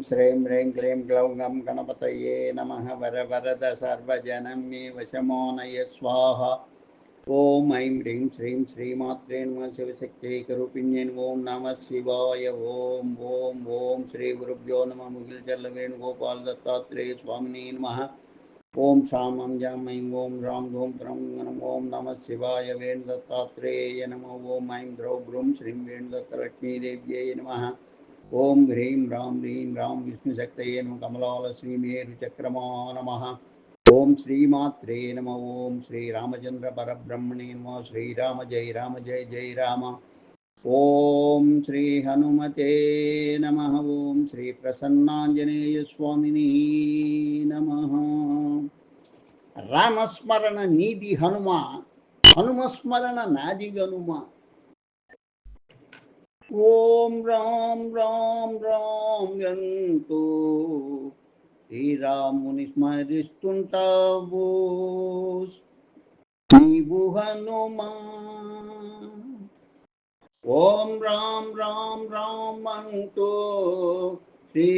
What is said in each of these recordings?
श्रीं ह्रीं क्लीं ग्लौं गणपतये नमः वरवरद सर्वजनमे वशमोनय स्वाहा। ॐ ऐं ह्रीं श्रीं श्रीमात्रे नमः शिवशक्तिः करूपिण्येन ॐ नमः शिवाय। ॐ ॐ ॐ श्रीगुरुभ्यो नमः मुगिलचल्लवेणुगोपालदत्तात्रेय स्वामिने नमः। ॐ श्रामं जां ऐं ॐ रां धूं त्रं गणम् ॐ नमः शिवाय वेणुदत्तात्रेय नमो। ॐ ऐं द्रौ ग्रूं श्रीं वेणुदत्तलक्ष्मीदेव्यै नमः। ఓం హ్రీం రాం హ్రీం రాం విష్ణుశక్తయే నమ కమలాల శ్రీమేరు చక్రమా నమ. ఓం శ్రీమాత్రే నమ. ఓం శ్రీరామచంద్ర పరబ్రహ్మణే నమ. శ్రీరామ జై రామ జయ జయ రామ. ఓం శ్రీ హనుమతే నమ. ఓం శ్రీ ప్రసన్నాంజనేయ స్వామిని నమ. రామస్మరణ నీది హనుమ. హనుమస్మరణ నాది గనుమ ॐ राम राम राम यन्तो। श्रीरामुनिस्मरिस्तुण्टाभूस् श्रीभुहनुमा ॐ राम राम राम मन्तो श्री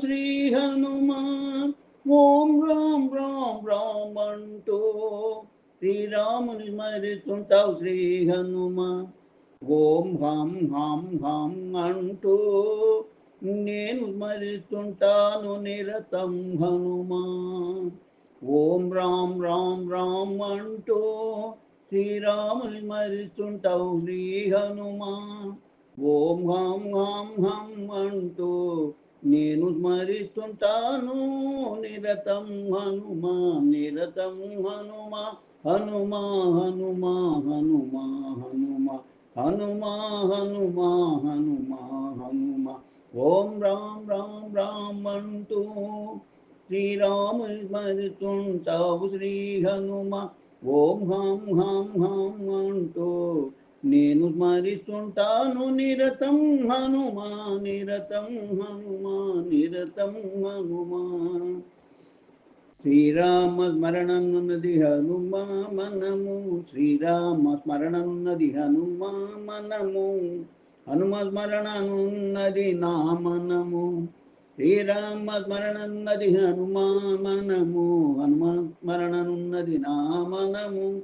श्रीहनुमान् ॐ राम राम राम मन्तो श्री श्रीहनुमान् ఓం హాం హాం హాం అంటూ నేను మరుతుంటాను నిరతం హనుమా ఓం రామ్ రామ్ రామ్ అంటూ శ్రీరాముని స్మరిస్తుంటావు శ్రీ హనుమా ఓం హాం హాం హాం అంటూ నేను స్మరిస్తుంటాను నిరతం హనుమా నిరతం హనుమా హనుమా హనుమా హనుమా హనుమా. हनुमा हनुमा हनुमा हनुमा ओम राम राम राम मंटू श्री राम स्मरतुंटाव श्री हनुमा ఓం హాం హాం హాం అంటూ నేను స్మరిస్తుంటాను నిరతం హనుమా నిరతం హనుమా నిరతం హనుమా శ్రీరామ స్మరణనున్నది హనుమా మనము. శ్రీరామ స్మరణనున్నది హనుమా మనము. హనుమ స్మరణనున్నది నా మనము. శ్రీరామ స్మరణనున్నది హనుమా మనము. హనుమ స్మరణనున్నది నా మనము.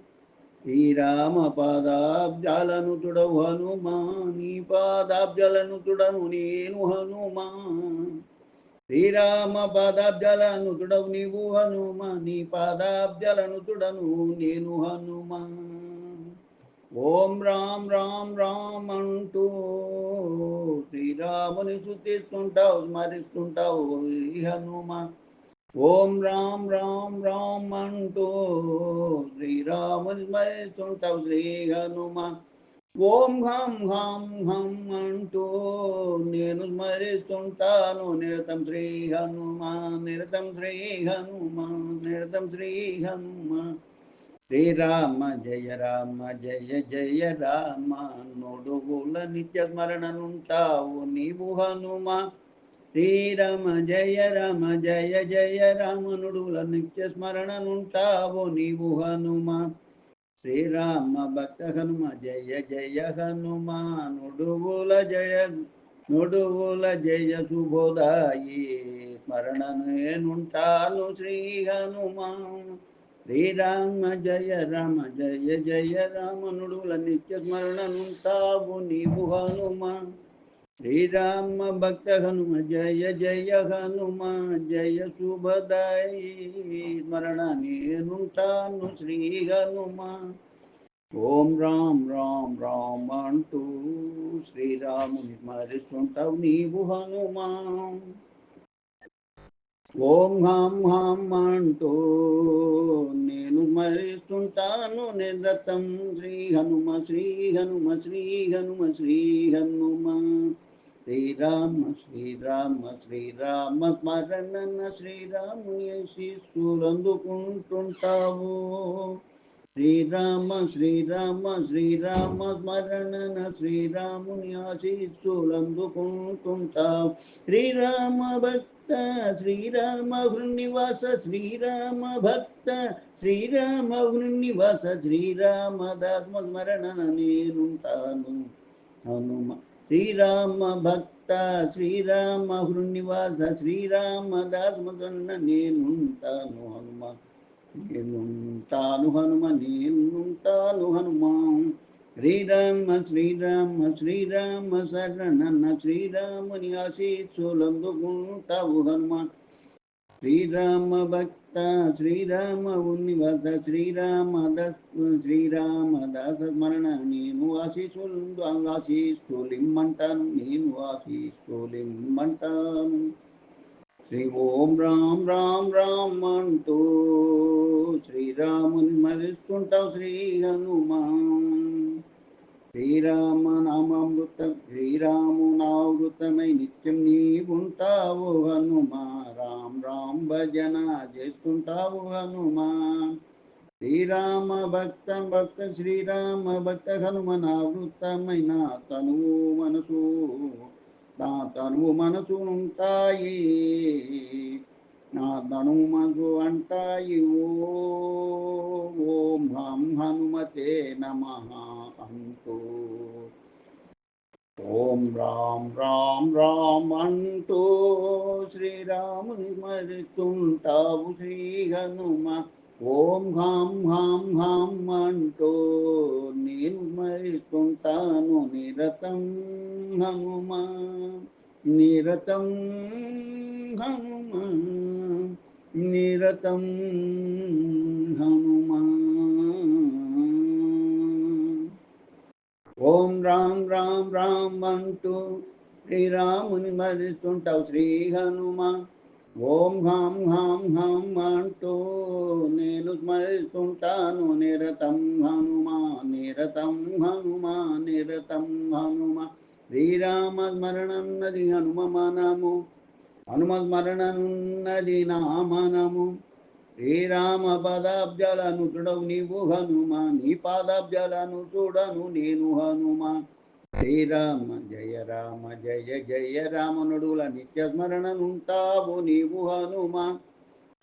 శ్రీరామ పాదాబ్జాలను తుడవు హనుమా. నీ పాదాబ్జాలను తుడను నేను హనుమా. శ్రీరామ పాదాబ్జలను తుడవు నీవు హనుమ నీ పాదాబ్జలను తుడను నేను హనుమ. ఓం రామ్ రామ్ రామ్ అంటూ శ్రీరాముని శుద్ధిస్తుంటావు స్మరిస్తుంటావు ఈ హనుమ. ఓం రామ్ రామ్ రామ్ అంటూ శ్రీరాముని స్మరిస్తుంటావు శ్రీ హనుమ. ఓం హం హం హం అంటూ నేను స్మరిస్తుంటాను. నిరతం శ్రీ హనుమాన్ నిరతం శ్రీ హనుమాన్ నిరతం శ్రీ హనుమాన్. శ్రీరామ జయ రామ జయ జయ రామ. నొడుగుల నిత్య స్మరణనుంటావు నీవు హనుమ శ్రీరామ జయ రామ జయ జయ రామ. నుడుగుల నిత్య స్మరణనుంటావు నీవు హనుమా శ్రీరామ భక్త హనుమ జయ జయ హనుమా నుడువుల జయ నుడువుల జయ శుభోదాయి స్మరణ నేనుంటాను శ్రీ హనుమా శ్రీరామ జయ రామ జయ జయ రామ నుడువుల నిత్య స్మరణనుంటావు నీవు హనుమా శ్రీరామ భక్త హనుమ జయ జయ హనుమ జయ శుభదాయి స్మరణ నేనుంటాను శ్రీ హనుమ. ఓం రామ్ రామ్ రామ్ అంటూ శ్రీరాముని స్మరిస్తుంటావు నీవు హనుమా. ఓం హాం హాం అంటూ నేను స్మరిస్తుంటాను నిరతం శ్రీ హనుమ శ్రీ హనుమ శ్రీ హనుమ శ్రీ హనుమ. శ్రీరామ శ్రీరామ శ్రీరామ స్మరణ శ్రీరాముని శిశులందుకుంటుంటావు శ్రీరామ శ్రీరామ శ్రీరామ స్మరణ శ్రీరాముని ఆశీస్సులందుకుంటుంటావు. శ్రీరామ భక్త శ్రీరామ నివాస శ్రీరామ భక్త శ్రీరామ నివాస శ్రీరామ దాత్మ స్మరణ నేనుంటాను. హనుమ శ్రీరామ భక్త భక్త శ్రీరామ హృనివాస శ్రీరామదాసమసన్న నేనుంటాను హనుమ నేనుంటాను హనుమ నేనుంటాను హనుమా శ్రీరామ శ్రీరామ శ్రీరామ శరణన్న శ్రీరాముని ఆశీస్సులందుకుంటావు హనుమాన్ శ్రీరామ భక్త శ్రీరామ ఉన్నివత శ్రీరామ శ్రీరామ దాస స్మరణ. నేను ఆశీస్సులు ఆశీస్సులిమ్మంటాను నేను ఆశీస్సులిమ్మంటాను. శ్రీ ఓం రామ్ రామ్ రామ్ అంటూ శ్రీరాముని మరిస్తుంటావు శ్రీ హనుమాన్. శ్రీరామ నామామృతం శ్రీరాము నావృతమై నిత్యం నీవుంటావు హనుమా రామ్ రామ్ భజన చేస్తుంటావు హనుమా శ్రీరామ భక్త భక్త శ్రీరామ భక్త హనుమ నా తనువు మనసు నా తనువు మనసు ఉంటాయి నా తనువు మనసు అంటాయి ఓం హం హనుమతే నమ అంటూ. ఓం రామ్ రామ్ రామ్ అంటూ శ్రీరాముని మరుతుంటావు శ్రీ హనుమ. ఓం హాం హాం హాం అంటూ నేను మరుతుంటాను నిరతం హనుమా. నిరతం హనుమా నిరతం హనుమా. ఓం రామ్ రామ్ రామ్ అంటూ శ్రీరాముని మరిస్తుంటావు శ్రీ హనుమ. ఓం హాం హాం హాం అంటూ నేను స్మరిస్తుంటాను నిరతం హనుమా నిరతం హనుమా నిరతం హనుమా. శ్రీరామ హనుమమానము. హనుమ నామానము. శ్రీరామ పదాబ్జలను చూడవు నీవు హనుమ నీ పాదాబ్జలను చూడను నేను హనుమ శ్రీరామ జయ రామ జయ జయ రామనుడుల నిత్య స్మరణనుంటావు నీవు హనుమ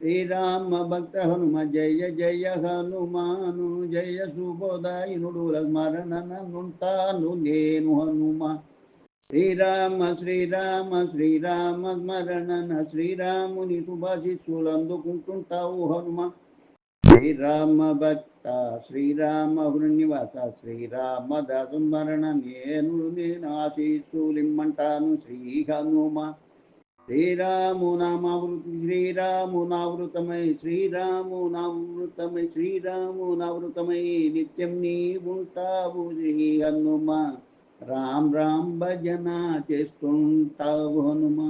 శ్రీరామ భక్త హనుమ జయ జయ హనుమాను జయ శుభోదాయి నుడుల స్మరణనుంటాను నేను హనుమ శ్రీరామ శ్రీరామ శ్రీరామ స్మరణన శ్రీరాముని శుభాశిస్సులు అందుకుంటుంటావు హనుమ. శ్రీరామ భక్త శ్రీరామ హృనివాస శ్రీరామ దాసుమరణ నేను నేను ఆశీస్సులిమ్మంటాను శ్రీ హనుమ. శ్రీరాము నామావృతి శ్రీరాము నావృతమై శ్రీరాము నావృతమై శ్రీరాము నావృతమై నిత్యం నీవుంటావు శ్రీ హనుమ. రామ్ రామ్ భజన చేస్తుంటావు హనుమా.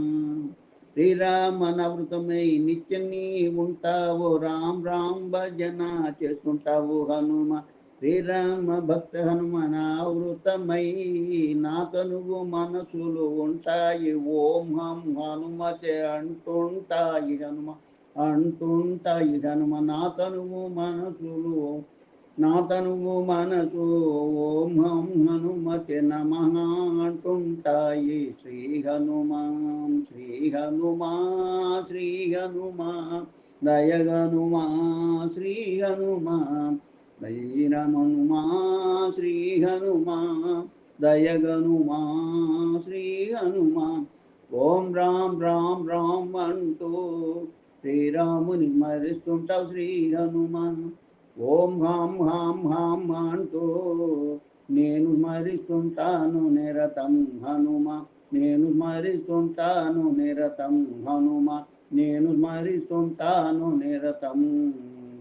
శ్రీరామ నవృతమై నిత్యం నీ ఉంటావు రామ్ రామ్ భజన చేస్తుంటావు హనుమ. శ్రీరామ భక్త హనుమనావృతమై నా మనసులు ఉంటాయి. ఓం హం హనుమతే అంటుంటాయి హనుమ. అంటుంటాయి హనుమ నాతనువు మనసులు నాతనువు మనకు మనసు ఓం హం హనుమతి నమ అంటుంటాయి శ్రీ హనుమాన్ శ్రీ హనుమా శ్రీ హనుమా దయ హనుమా శ్రీ హనుమా దైరమనుమా శ్రీ హనుమా దయ హనుమా శ్రీ హనుమా ఓం రామ్ రామ్ రామ్ అంటూ శ్రీరాముని మరిస్తుంటావు శ్రీ హనుమాన్ ఓం హాం హాం హాం అంటూ నేను మరిస్తుంటాను నిరతం హనుమ. నేను మరిస్తుంటాను నిరతం హనుమ. నేను మరిస్తుంటాను నిరతం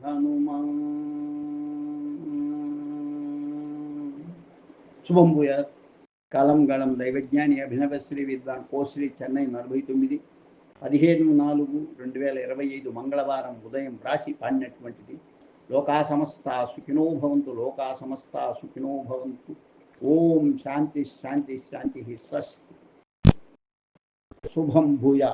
హనుమ. శుభం భూయాత్. కాలం గళం దైవజ్ఞాని అభినవ శ్రీ విద్వాన్ కోశ్రీ చెన్నై నలభై తొమ్మిది పదిహేను నాలుగు రెండు వేల ఇరవై ఐదు మంగళవారం ఉదయం రాశి పాడినటువంటిది. लोका समस्ता सुखिनो भवन्तु, लोका समस्ता सुखिनो भवन्तु। ओम शांति शांति शांति ही स्वस्ति। शुभम भूया